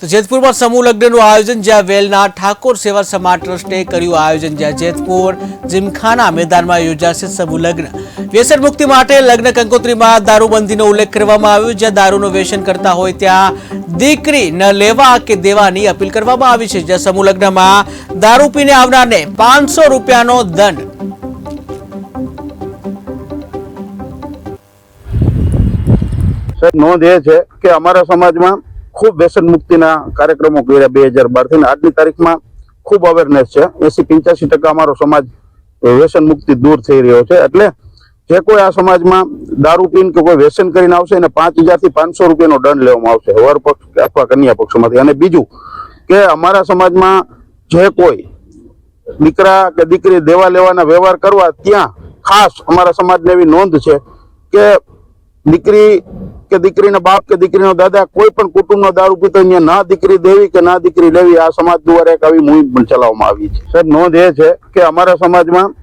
તો જેતપુરમાં સમૂહ લગ્નનું આયોજન, જ્યાં વેલના ઠાકોર સેવા સમાજ ટ્રસ્ટે કર્યું આયોજન, જ્યાં જેતપુર જીમખાના મેદાનમાં યોજાશે સમૂહ લગ્ન. વ્યસન મુક્તિ માટે લગ્ન કંકોત્રીમાં દારૂબંધીનો ઉલ્લેખ કરવામાં આવ્યો, જ્યાં દારૂનું વ્યસન કરતા હોય ત્યાં દીકરી ન લેવા કે દેવાની અપીલ કરવામાં આવી છે, જ્યાં સમૂહ લગ્નમાં દારૂ પીને આવનારને પાંચસો રૂપિયાનો દંડ. સર નોંધ એ છે કે અમારા સમાજમાં ખૂબ વ્યસન મુક્તિના કાર્યક્રમો કર્યા બે હજાર બારથી. આજની તારીખમાં ખૂબ અવેરનેસ છે. એસી પંચ્યાસી ટકા અમારો સમાજ વ્યસન મુક્તિ દૂર થઈ રહ્યો છે. એટલે જે કોઈ આ સમાજમાં દારૂ પીને કે કોઈ વ્યસન કરીને આવશે, એને પાંચ હજારથી પાંચસો રૂપિયાનો દંડ લેવામાં આવશે. વર પક્ષ અથવા કન્યા પક્ષમાંથી. અને બીજું કે અમારા સમાજમાં જે કોઈ દીકરા કે દીકરી દેવા લેવાના વ્યવહાર કરવા ત્યાં ખાસ અમારા સમાજને એવી નોંધ છે કે દીકરી કે દીકરીના બાપ કે દીકરીનો દાદા કોઈ પણ કુટુંબનો દારૂ પીતો અહીંયા ના દીકરી દેવી કે ના દીકરી લેવી, આ સમાજ દ્વારા એક આવી મુહિમ પણ ચલાવવામાં આવી છે. સર નોંધ એ છે કે અમારા સમાજમાં